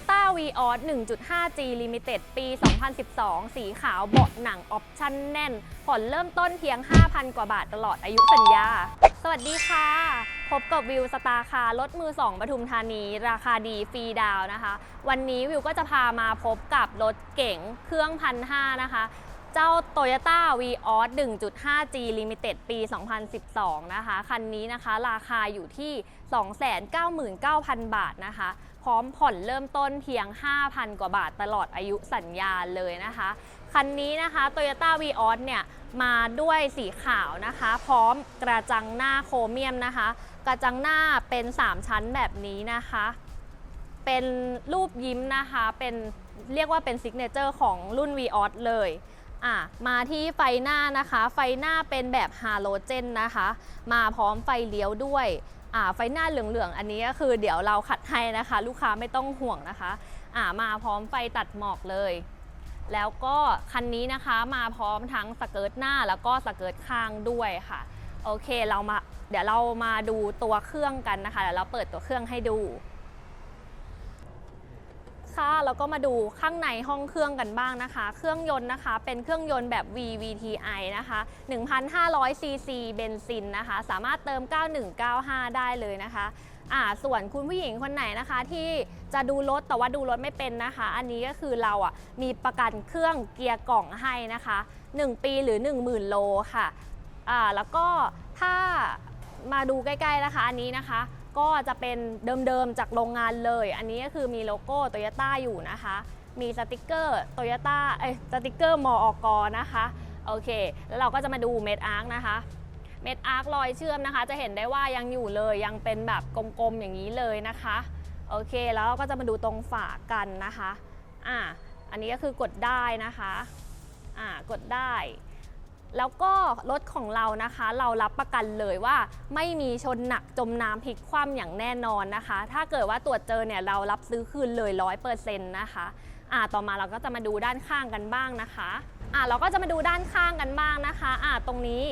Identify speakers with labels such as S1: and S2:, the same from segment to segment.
S1: Toyota Vios 1.5G Limited ปี 2012 สีขาวเบาะหนังออปชั่นแน่น ผ่อนเริ่มต้นเพียง 5,000 กว่าบาทตลอดอายุสัญญา สวัสดีค่ะ พบกับวิวสตาร์คาร์รถมือ 2ปทุมธานี ราคาดีฟรีดาวน์นะคะ วันนี้วิวก็จะพามาพบกับรถเก๋งเครื่องพันห้านะคะ เจ้า Toyota Vios 1.5G Limited ปี 2012 นะคะ คันนี้นะคะราคาอยู่ที่ 299,000 บาทนะคะ พร้อมผ่อนเริ่มต้นเพียง 5,000 กว่าบาทตลอดอายุสัญญาเลยนะคะ คันนี้นะคะ Toyota Vios เนี่ยมาด้วยสีขาวนะคะ พร้อมกระจังหน้าโครเมียมนะคะ กระจังหน้าเป็น 3 ชั้นแบบนี้นะคะ เป็นรูปยิ้มนะคะ เป็นเรียกว่าเป็นซิกเนเจอร์ของรุ่น Vios เลย อะมาที่ไฟหน้านะคะ ไฟหน้าเป็นแบบฮาโลเจนนะคะ มาพร้อมไฟเลี้ยวด้วยอ่าไฟหน้าเหลืองๆ อันนี้ก็คือเดี๋ยวเราขัดให้นะคะ ลูกค้าไม่ต้องห่วงนะคะอ่ามาพร้อมไฟตัดหมอกเลย แล้วก็คันนี้นะคะมาพร้อมทั้งสเกิร์ตหน้าแล้วก็สเกิร์ตข้างด้วยค่ะ โอเคเรามาเดี๋ยวเรามาดูตัวเครื่องกันนะคะเดี๋ยวเราเปิดตัวเครื่องให้ดู ค่ะ แล้วก็มาดูข้างในห้องเครื่องกันบ้างนะคะ เครื่องยนต์นะคะ เป็นเครื่องยนต์แบบ VVTi นะคะ 1,500 cc เบนซินนะคะ สามารถเติม 9195 ได้เลยนะคะอ่าส่วนคุณผู้หญิงคนไหนนะคะ ที่จะดูรถแต่ว่าดูรถไม่เป็นนะคะ อันนี้ก็คือเราอะมีประกันเครื่องเกียร์กล่องให้นะคะ 1 ปีหรือ 10,000 โลค่ะอ่าแล้วก็ถ้ามาดูใกล้ๆนะคะ อันนี้นะคะ ก็จะเป็นเดิมๆจากโรงงานเลย อันนี้ก็คือมีโลโก้โตโยต้าอยู่นะคะ มีสติกเกอร์โตโยต้าเอ้ยสติกเกอร์มออกนะคะโอเค แล้วเราก็จะมาดูเม็ดอาร์คนะคะเม็ดอาร์ครอยเชื่อมนะคะ จะเห็นได้ว่ายังอยู่เลยยังเป็นแบบกลมๆอย่างนี้เลยนะคะโอเคแล้วเราก็จะมาดูตรงฝากันนะคะอ่าอันนี้ก็คือกดได้นะคะอ่ากดได้ แล้วก็รถของเรานะคะ เรารับประกันเลยว่า ไม่มีชนหนักจมน้ำพลิกคว่ำอย่างแน่นอนนะคะ ถ้าเกิดว่าตรวจเจอเนี่ยเรารับซื้อคืนเลยร้อยเปอร์เซ็นต์นะคะอ่าต่อมาเราก็จะมาดูด้านข้างกันบ้างนะคะอ่าเราก็จะมาดูด้านข้างกันบ้างนะคะอ่าตรงนี้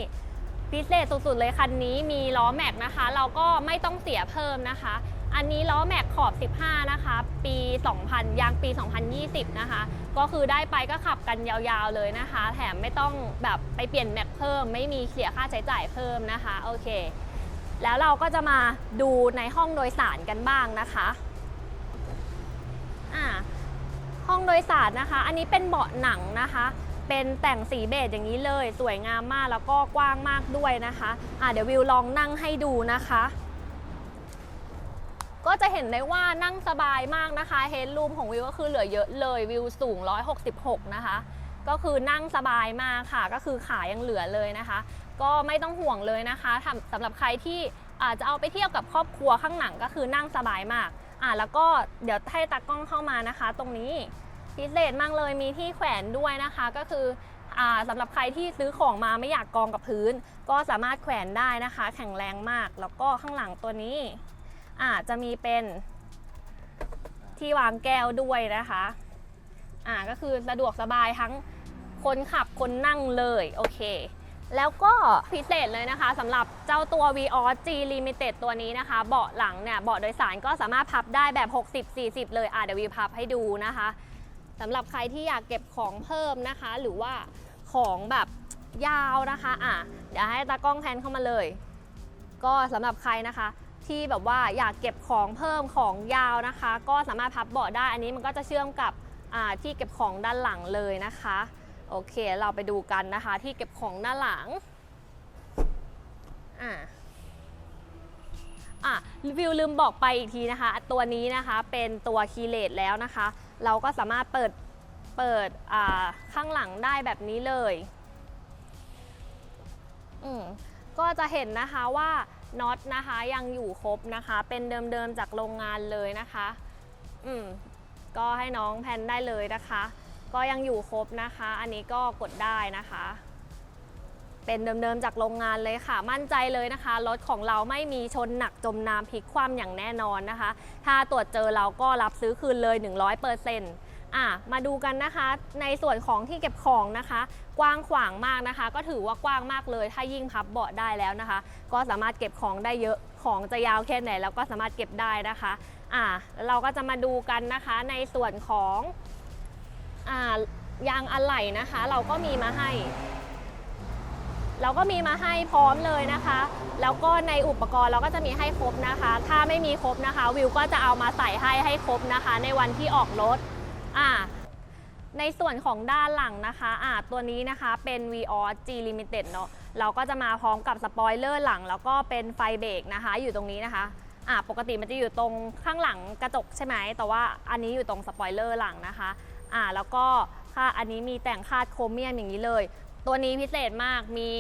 S1: พิเศษสุดๆเลยคันนี้มีล้อแม็กนะคะ เราก็ไม่ต้องเสียเพิ่มนะคะ อันนี้ล้อแม็กขอบ 15 นะคะ ปี 2000 ยางปี 2020 นะคะ ก็คือได้ไปก็ขับกันยาวๆเลยนะคะ แถมไม่ต้องแบบไปเปลี่ยนแม็กเพิ่ม ไม่มีเสียค่าใช้จ่ายเพิ่มนะคะ โอเค แล้วเราก็จะมาดูในห้องโดยสารกันบ้างนะคะอ่าห้องโดยสารนะคะ อันนี้เป็นเบาะหนังนะคะ เป็นแต่งสีเบจอย่างนี้เลย สวยงามมากแล้วก็กว้างมากด้วยนะคะ อ่าเดี๋ยววิวลองนั่งให้ดูนะคะ ก็จะเห็นได้ว่านั่งสบายมากนะคะเฮดรูมของวิวก็คือเหลือเยอะเลยวิวสูง 166 นะคะ ก็คือนั่งสบายมากค่ะ ก็คือขายังเหลือเลยนะคะ ก็ไม่ต้องห่วงเลยนะคะทำสำหรับใครที่อาจจะเอาไปเที่ยวกับครอบครัวข้างหลังก็คือนั่งสบายมากอ่าแล้วก็เดี๋ยวให้ตากล้องเข้ามานะคะ ตรงนี้พิเศษมากเลยมีที่แขวนด้วยนะคะก็คืออ่าสำหรับใครที่ซื้อของมาไม่อยากกองกับพื้น ก็สามารถแขวนได้นะคะ แข็งแรงมาก แล้วก็ข้างหลังตัวนี้ อาจจะมีเป็นที่วางแก้วด้วยนะคะอ่าก็คือสะดวกสบายทั้งคนขับคนนั่งเลยโอเค แล้วก็พิเศษเลยนะคะสำหรับเจ้าตัว Vios G Limited ตัวนี้นะคะ เบาะหลังเนี่ยเบาะโดยสารก็สามารถพับได้แบบ 60-40 เลยอะเดี๋ยววีพับให้ดูนะคะสำหรับใครที่อยากเก็บของเพิ่มนะคะ หรือว่าของแบบยาวนะคะอะเดี๋ยวให้ตากล้องแพนเข้ามาเลย ก็สำหรับใครนะคะ ที่แบบว่าอยากเก็บของเพิ่มของยาวนะคะ ก็สามารถพับเบาะได้ อันนี้มันก็จะเชื่อมกับที่เก็บของด้านหลังเลยนะคะ โอเคเราไปดูกันนะคะ ที่เก็บของด้านหลังอ่าอะวิวลืมบอกไปอีกทีนะคะ ตัวนี้นะคะเป็นตัวคีเลสแล้วนะคะ เราก็สามารถเปิดเปิดอ่าข้างหลังได้แบบนี้เลยอืมก็จะเห็นนะคะว่า น็อตนะคะยังอยู่ครบนะคะ เป็นเดิมๆจากโรงงานเลยนะคะ อืมก็ให้น้องแพนได้เลยนะคะ ก็ยังอยู่ครบนะคะ อันนี้ก็กดได้นะคะ เป็นเดิมๆจากโรงงานเลยค่ะ มั่นใจเลยนะคะรถของเราไม่มีชนหนักจมน้ำพลิกคว่ำอย่างแน่นอนนะคะ ถ้าตรวจเจอเราก็รับซื้อคืนเลย 100% อะมาดูกันนะคะ ในส่วนของที่เก็บของนะคะ กว้างขวางมากนะคะ ก็ถือว่ากว้างมากเลย ถ้ายิ่งพับเบาะได้แล้วนะคะ ก็สามารถเก็บของได้เยอะของจะยาวแค่ไหนเราก็สามารถเก็บได้นะคะอ่าแล้วเราก็จะมาดูกันนะคะ ในส่วนของอ่ายางอะไหล่นะคะ เราก็มีมาให้ เราก็มีมาให้พร้อมเลยนะคะ แล้วก็ในอุปกรณ์เราก็จะมีให้ครบนะคะ ถ้าไม่มีครบนะคะ วิวก็จะเอามาใส่ให้ให้ครบนะคะ ในวันที่ออกรถ อ่าในส่วนของด้านหลังนะคะอ่าตัวนี้นะคะเป็น v o G Limited เนาะเราก็จะมาพร้อมกับสปอยเลอร์หลัง แล้วก็เป็นไฟเบรกนะคะ อยู่ตรงนี้นะคะอ่าปกติมันจะอยู่ตรงข้างหลังกระจกใช่ไหมแต่ว่าอันนี้อยู่ตรงสปอยเลอร์หลังนะคะอ่าแล้วก็ค่าอันนี้มีแต่งคาดโครเมียมอย่างนี้เลย ตัวนี้พิเศษมากมี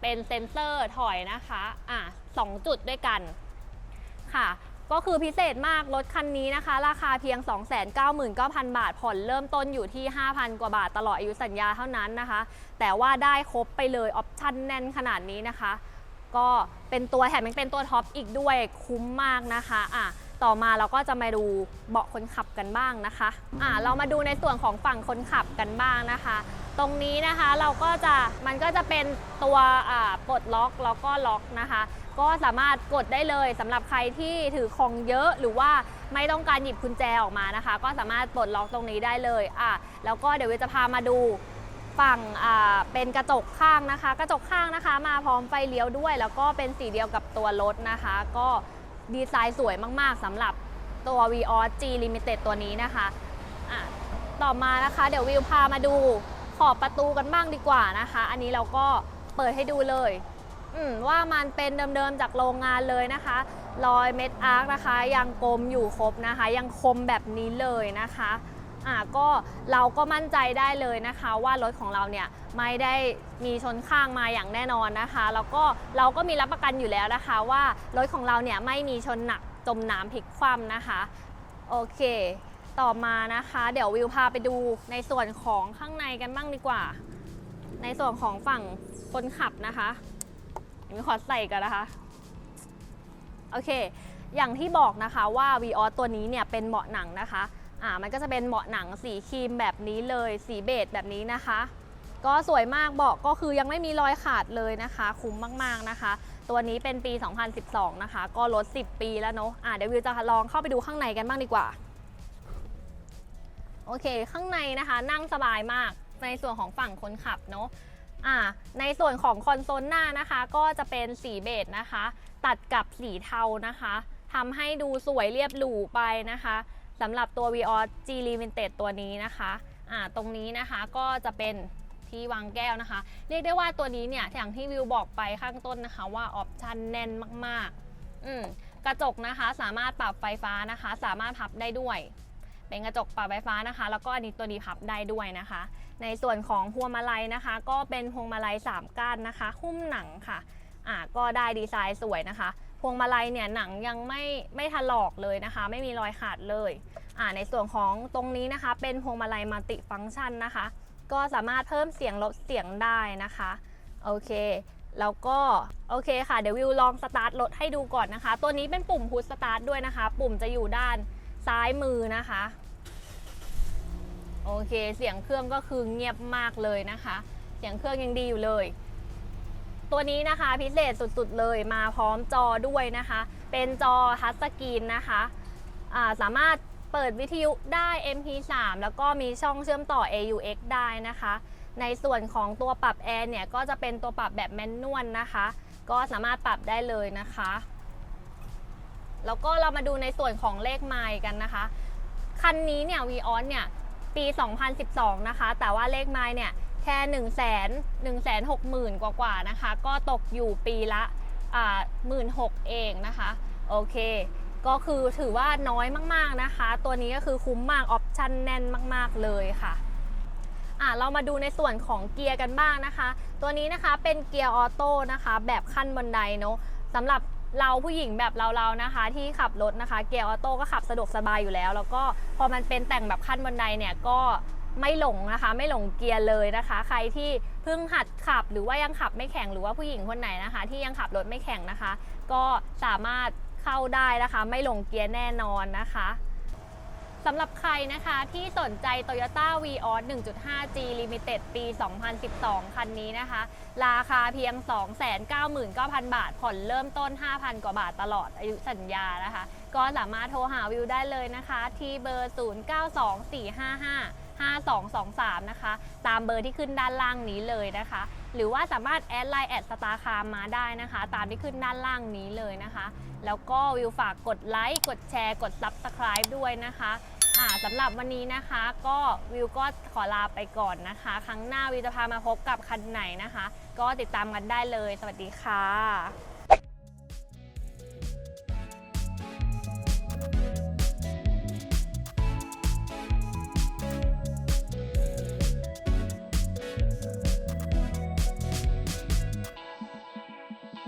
S1: เป็นเซ็นเซอร์ถอยนะคะอ่าสองจุดด้วยกันค่ะ ก็คือพิเศษมากรถคันนี้นะคะ ราคาเพียง 299,000 บาท ผ่อนเริ่มต้นอยู่ที่ 5,000 กว่าบาทตลอดอายุสัญญาเท่านั้นนะคะ แต่ว่าได้ครบไปเลยออปชั่นแน่นขนาดนี้นะคะ ก็เป็นตัวแถมยังเป็นตัวท็อปอีกด้วยคุ้มมากนะคะอะต่อมาเราก็จะมาดูเบาะคนขับกันบ้างนะคะอะเรามาดูในส่วนของฝั่งคนขับกันบ้างนะคะ ตรงนี้นะคะเราก็จะมันก็จะเป็นตัวปลดล็อกแล้วก็ล็อกนะคะ ก็สามารถกดได้เลยสำหรับใครที่ถือของเยอะหรือว่าไม่ต้องการหยิบกุญแจออกมานะคะ ก็สามารถปลดล็อกตรงนี้ได้เลยอะแล้วก็เดี๋ยววิวจะพามาดูฝั่งเป็นกระจกข้างนะคะ กระจกข้างนะคะ มาพร้อมไฟเลี้ยวด้วย แล้วก็เป็นสีเดียวกับตัวรถนะคะ ก็ดีไซน์สวยมากๆสำหรับตัว v o G Limited ตัวนี้นะคะอะต่อมานะคะ เดี๋ยววิวพามาดู ขอบประตูกันบ้างดีกว่านะคะ อันนี้เราก็เปิดให้ดูเลยว่ามันเป็นเดิมๆจากโรงงานเลยนะคะรอยเม็ดอาร์คนะคะ ยังกลมอยู่ครบนะคะ ยังคมแบบนี้เลยนะคะอ่าก็เราก็มั่นใจได้เลยนะคะ ว่ารถของเราเนี่ยไม่ได้มีชนข้างมาอย่างแน่นอนนะคะ แล้วก็เราก็มีรับประกันอยู่แล้วนะคะ ว่ารถของเราเนี่ยไม่มีชนหนักจมน้ำพลิกคว่ำนะคะ โอเค ต่อมานะคะ เดี๋ยววิวพาไปดูในส่วนของข้างในกันบ้างดีกว่า ในส่วนของฝั่งคนขับนะคะมีขอใส่กันนะคะ โอเค อย่างที่บอกนะคะว่า v ีออตัวนี้เนี่ยเป็นเบาะหนังนะคะ อ่า มันก็จะเป็นเบาะหนังสีครีมแบบนี้เลย สีเบจแบบนี้นะคะ ก็สวยมากเบาะก็คือยังไม่มีรอยขาดเลยนะคะ คุ้มมากๆนะคะ ตัวนี้เป็นปี 2012 นะคะ ก็รถ10 ปีแล้วเนาะ อ่าเดี๋ยววิวจะลองเข้าไปดูข้างในกันบ้างดีกว่า โอเค ข้างในนะคะนั่งสบายมากในส่วนของฝั่งคนขับเนาะอ่าในส่วนของคอนโซลหน้านะคะ ก็จะเป็นสีเบจนะคะ ตัดกับสีเทานะคะทำให้ดูสวยเรียบหรูไปนะคะสำหรับตัว v ีออ G Limited ตัวนี้นะคะอ่าตรงนี้นะคะก็จะเป็นที่วางแก้วนะคะ เรียกได้ว่าตัวนี้เนี่ยอย่างที่วิวบอกไปข้างต้นนะคะ ว่าออปชันแน่นมากๆอืมกระจกนะคะสามารถปรับไฟฟ้านะคะ สามารถพับได้ด้วย เป็นกระจกปรับไฟฟ้านะคะ แล้วก็อันนี้ตัวนี้พับได้ด้วยนะคะ ในส่วนของพวงมาลัยนะคะ ก็เป็นพวงมาลัย3ก้านนะคะ หุ้มหนังค่ะอ่าก็ได้ดีไซน์สวยนะคะ พวงมาลัยเนี่ยหนังยังไม่ไม่ถลอกเลยนะคะ ไม่มีรอยขาดเลยอ่าในส่วนของตรงนี้นะคะ เป็นพวงมาลัยมัลติฟังก์ชันนะคะ ก็สามารถเพิ่มเสียงลดเสียงได้นะคะโอเคแล้วก็โอเคค่ะเดี๋ยววิวลองสตาร์ทรถให้ดูก่อนนะคะ ตัวนี้เป็นปุ่มพุชสตาร์ทด้วยนะคะ ปุ่มจะอยู่ด้าน ซ้ายมือนะคะ โอเคเสียงเครื่องก็คือเงียบมากเลยนะคะ เสียงเครื่องยังดีอยู่เลย ตัวนี้นะคะพิเศษสุดๆเลยมาพร้อมจอด้วยนะคะ เป็นจอทัชสกรีนนะคะาสามารถเปิดวิทยุได้ MP3 แล้วก็มีช่องเชื่อมต่อ AUX ได้นะคะ ในส่วนของตัวปรับแอร์เนี่ยก็จะเป็นตัวปรับแบบแมนนวลนะคะ ก็สามารถปรับได้เลยนะคะ แล้วก็เรามาดูในส่วนของเลขไมล์กันนะคะ คันนี้เนี่ย v ีออเนี่ยปี 2012 นะคะ แต่ว่าเลขไม้เนี่ยแค่1 1 6 0 0 0 0 กว่ากว่านะคะ ก็ตกอยู่ปีละอ่า16,000เองนะคะ โอเค ก็คือถือว่าน้อยมากๆนะคะ ตัวนี้ก็คือคุ้มมาก ออปชั่นแน่นมาก ๆ เลยค่ะอะ เรามาดูในส่วนของเกียร์กันบ้างนะคะ ตัวนี้นะคะเป็นเกียร์ออโต้นะคะ แบบขั้นบันไดเนาะสำหรับ เราผู้หญิงแบบเราๆนะคะ ที่ขับรถนะคะ เกียร์ออโต้ก็ขับสะดวกสบายอยู่แล้ว แล้วก็พอมันเป็นแต่งแบบขั้นบันไดเนี่ยก็ไม่หลงนะคะ ไม่หลงเกียร์เลยนะคะ ใครที่เพิ่งหัดขับหรือว่ายังขับไม่แข็งหรือว่าผู้หญิงคนไหนนะคะ ที่ยังขับรถไม่แข็งนะคะ ก็สามารถเข้าได้นะคะ ไม่หลงเกียร์แน่นอนนะคะ สำหรับใครนะคะที่สนใจ Toyota v ีออ 1.5G Limited ปี 2012 คันนี้นะคะ ราคาเพียง 299,000 บาท ผ่อนเริ่มต้น 5,000 กว่าบาทตลอดอายุสัญญานะคะ ก็สามารถโทรหาวิวได้เลยนะคะ ที่เบอร์ 0924555223 นะคะ ตามเบอร์ที่ขึ้นด้านล่างนี้เลยนะคะ หรือว่าสามารถแอดไลน์แอดสตาร์คามมาได้นะคะ ตามที่ขึ้นด้านล่างนี้เลยนะคะ แล้วก็วิวฝากกดไลค์กดแชร์ กด Subscribe ด้วยนะคะอ่าสำหรับวันนี้นะคะก็วิวก็ขอลาไปก่อนนะคะ ครั้งหน้าวิวจะพามาพบกับคันไหนนะคะ ก็ติดตามกันได้เลย สวัสดีค่ะ